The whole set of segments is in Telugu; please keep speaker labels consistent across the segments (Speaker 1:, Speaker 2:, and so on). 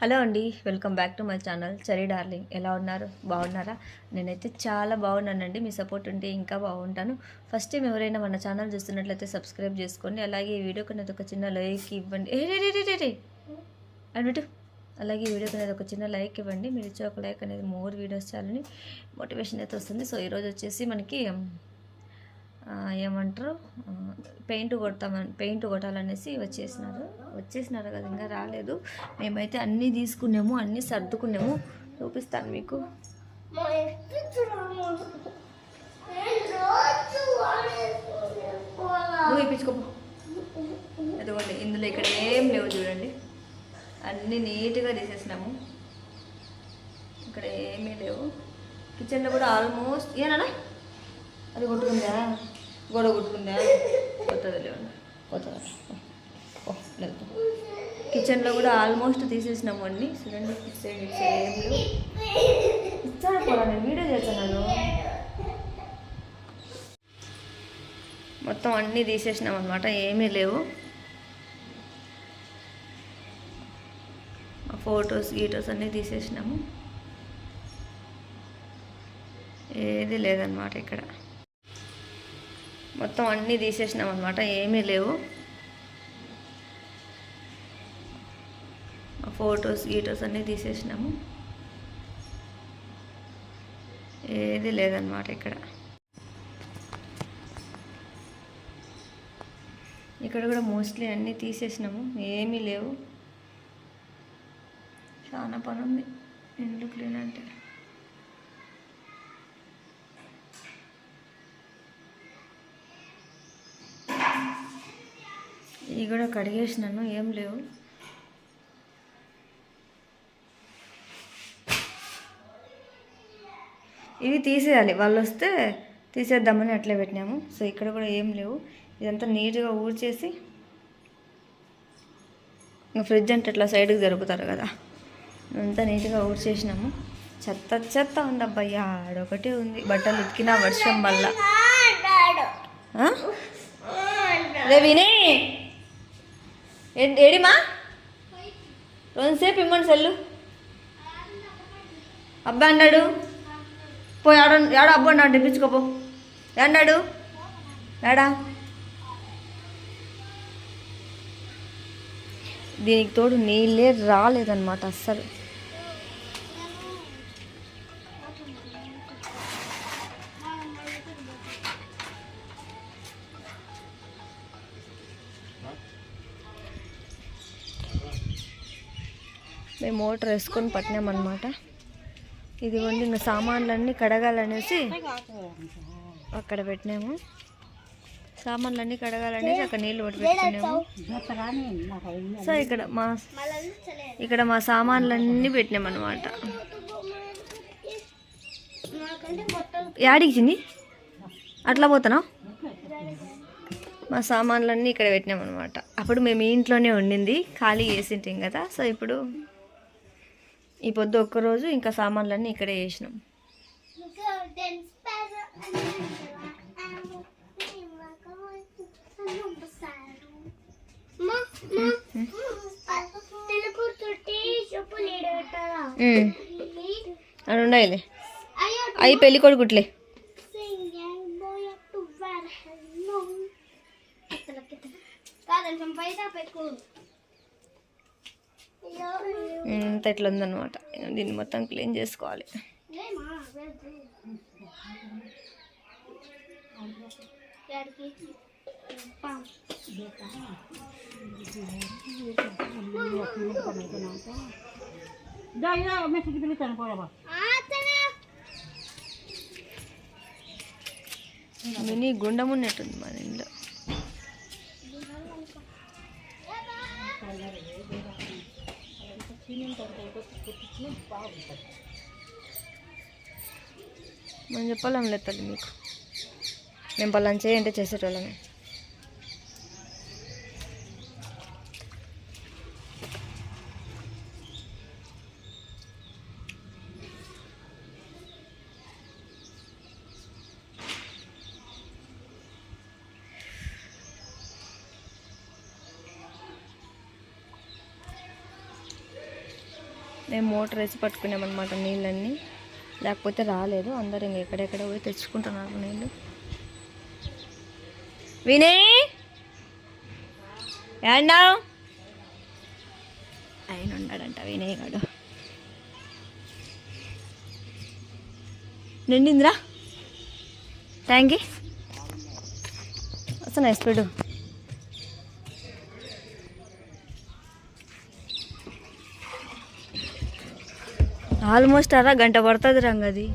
Speaker 1: హలో అండి welcome back to my channel. Chari darling ఎలా ఉన్నారు? బాగున్నారా? నేనైతే చాలా బాగున్నానండి. మీ సపోర్ట్ ఉంటే ఇంకా బాగుంటాను. ఫస్ట్ టైం ఎవరైనా మన ఛానల్ చూస్తున్నట్లయితే సబ్స్క్రైబ్ చేసుకోండి. అలాగే ఈ వీడియోకి అనేది ఒక చిన్న లైక్ ఇవ్వండి. ఏ రే రే రే రే రే. అలాగే ఈ వీడియోకి అనేది ఒక చిన్న లైక్ ఇవ్వండి. మీరు ఇచ్చే ఒక లైక్ అనేది మోర్ వీడియోస్ చాలని మోటివేషన్ అయితే వస్తుంది. సో ఈరోజు వచ్చేసి మనకి ఏమంటారు? Paint కొడతామని paint కొట్టాలనేసి వచ్చేసినారు. వచ్చేసినారు కదా ఇంకా రాలేదు. మేమైతే అన్నీ తీసుకున్నాము అన్నీ సర్దుకున్నాము. చూపిస్తాను మీకు. నువ్వు ఇప్పించుకోపో అదిగోండి ఇందులో ఇక్కడ ఏం లేవు చూడండి. అన్నీ నీట్గా తీసేసినాము. ఇక్కడ ఏమీ లేవు. కిచెన్లో కూడా ఆల్మోస్ట్ ఏనా అది కొట్టుకుందా? గొడవ కొట్టుకుందా? కొత్తది లేవండి కొత్తది? లేదు కిచెన్లో కూడా ఆల్మోస్ట్ తీసేసినాము అన్నీ. చూడండి సైడ్ ఇచ్చాను కూడా నేను వీడియో చేస్తున్నాను. మొత్తం అన్నీ తీసేసినాం అనమాట ఏమీ లేవు. ఫొటోస్ గీటోస్ అన్నీ తీసేసినాము. ఏది లేదనమాట ఇక్కడ. మొత్తం అన్నీ తీసేసినాం అనమాట ఏమీ లేవు. ఫోటోస్ గీటోస్ అన్నీ తీసేసినాము. ఏది లేదనమాట ఇక్కడ. ఇక్కడ కూడా మోస్ట్లీ అన్నీ తీసేసినాము ఏమీ లేవు. చాలా పని ఉంది. ఇల్లు క్లీన్ అంటే ఇవి కూడా కడిగేసినాను ఏం లేవు ఇవి తీసేయాలి వాళ్ళు వస్తే తీసేద్దామని అట్లే పెట్టినాము సో ఇక్కడ కూడా ఏం లేవు ఇదంతా నీట్గా ఊడ్చేసి ఇంకా ఫ్రిడ్జ్ అంటే ఇట్లా సైడ్కి జరుపుతారు కదా అంతా నీట్గా ఊడ్చేసినాము చెత్త చెత్త ఉంది అబ్బాయ్యా ఆడొకటే ఉంది బట్టలు ఉతికిన వర్షం వల్ల రే వినే ఏడిమా? రెండుసేపు ఇమ్మని సెల్లు. అబ్బా అన్నాడు. పోయి ఆడ ఆడ అబ్బా అన్నాడు తెప్పించుకోపో అన్నాడు? ఏడా దీనికి తోడు నీళ్ళే రాలేదన్నమాట అస్సలు. మేము మోటార్ వేసుకొని పట్టినామన్నమాట. ఇదిగోండి ఇంకా సామాన్లన్నీ కడగాలనేసి అక్కడ పెట్టినాము. సామాన్లన్నీ కడగాలనేసి అక్కడ నీళ్ళు పట్టి సో ఇక్కడ మా ఇక్కడ మా సామాన్లన్నీ పెట్టినామన్నమాట. యాడికిచ్చింది అట్లా పోతానా మా సామాన్లన్నీ ఇక్కడ పెట్టినామన్నమాట. అప్పుడు మేము ఇంట్లోనే ఉండింది ఖాళీ చేసింటాం కదా. సో ఇప్పుడు ఈ పొద్దు ఒక్కరోజు ఇంకా సామాన్లన్నీ ఇక్కడే వేసినాం అక్కడ ఉండాలి అవి పెళ్ళి కొడుకుట్లే అంతా ఇట్లా ఉందనమాట దీన్ని మొత్తం క్లీన్ చేసుకోవాలి మినీ గుండం ఉన్నట్టుంది మన ఇంట్లో మనం చెప్పలేం లేదు తల్లి మీకు. మేము పలానా చేయంటే చేసేటోళ్ళమే. మేము మోటార్ వేసి పట్టుకున్నామన్నమాట నీళ్ళన్నీ. లేకపోతే రాలేదు. అందరు ఇంక ఎక్కడెక్కడ పోయి తెచ్చుకుంటున్నారు నీళ్ళు. వినయ్ ఏమన్నావు ఆయన ఉన్నాడంట వినయ్ గాడు. నిండిందిరా? థ్యాంక్ యూ వస్తున్నాయి స్పీడు. ఆల్మోస్ట్ అరా గంట పడుతుంది రంగది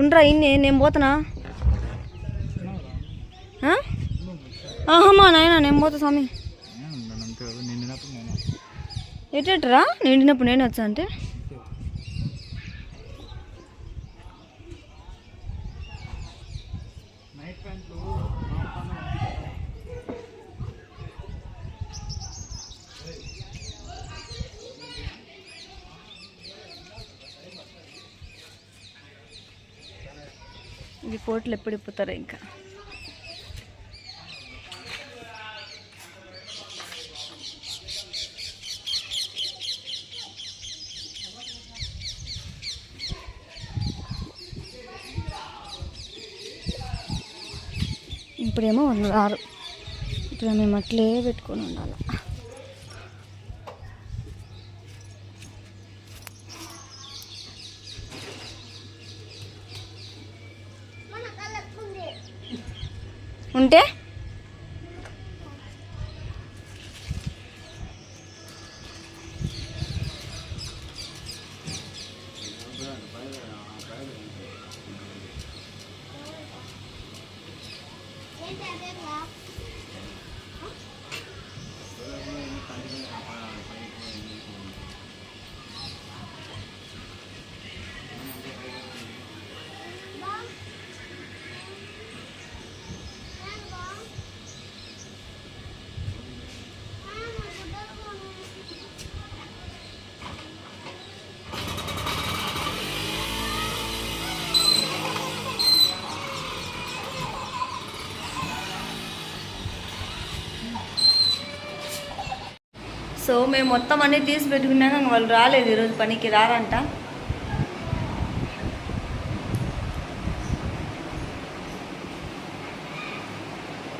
Speaker 1: ఉండరా ఇన్ని నేను పోతున్నా? ఆహమ్మా నాయన నేను పోతా స్వామి. ఎటట్రా నిండినప్పుడు నేను వచ్చా అంటే ఈ పోట్లు ఎప్పుడు ఇప్పుతారు ఇంకా? ఇప్పుడేమో వాళ్ళు రారు ఇప్పుడు మేము అట్లే పెట్టుకొని ఉండాలి? ఉంటే సో మేము మొత్తం అన్నీ తీసి పెట్టుకున్నాక వాళ్ళు రాలేదు ఈరోజు పనికి రారంట.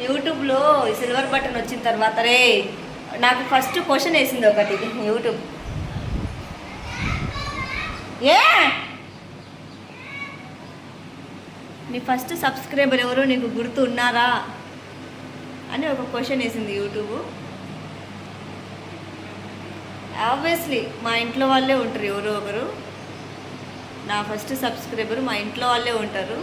Speaker 1: యూట్యూబ్లో ఈ సిల్వర్ బటన్ వచ్చిన తర్వాత రే నాకు ఫస్ట్ క్వశ్చన్ వేసింది ఒకటి యూట్యూబ్. ఏ? నీ ఫస్ట్ సబ్స్క్రైబర్ ఎవరో? నీకు గుర్తు ఉన్నారా? అని ఒక క్వశ్చన్ వేసింది యూట్యూబ్. ఆబ్వియస్లీ మా ఇంట్లో వాళ్ళే ఉంటారు ఎవరో ఒకరు. నా ఫస్ట్ సబ్స్క్రైబర్ మా ఇంట్లో వాళ్ళే ఉంటారు.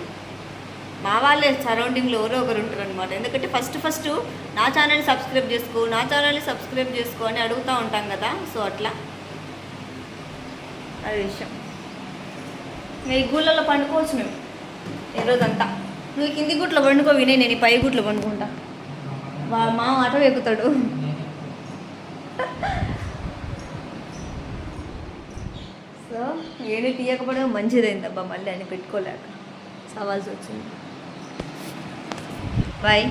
Speaker 1: మా వాళ్ళే సరౌండింగ్లో ఎవరో ఒకరు ఉంటారు అనమాట ఎందుకంటే ఫస్ట్ ఫస్ట్ నా ఛానల్ని సబ్స్క్రైబ్ చేసుకో నా ఛానల్ని సబ్స్క్రైబ్ చేసుకో అని అడుగుతూ ఉంటాం కదా. సో అట్లా. అది విషయం. మీ ఈ గూళ్ళలో పండుకోవచ్చు మేము. ఈ రోజంతా. నువ్వు కింది గుట్లో పండుకో వినే నేను ఈ పై గుట్లో పండుకుంటా. మా ఆట ఎక్కుతాడు. సో ఏడు తీయకపోవడం మంచిదైందబ్బా మళ్ళీ అని పెట్టుకోలేక. సవాల్సి వచ్చింది. బాయ్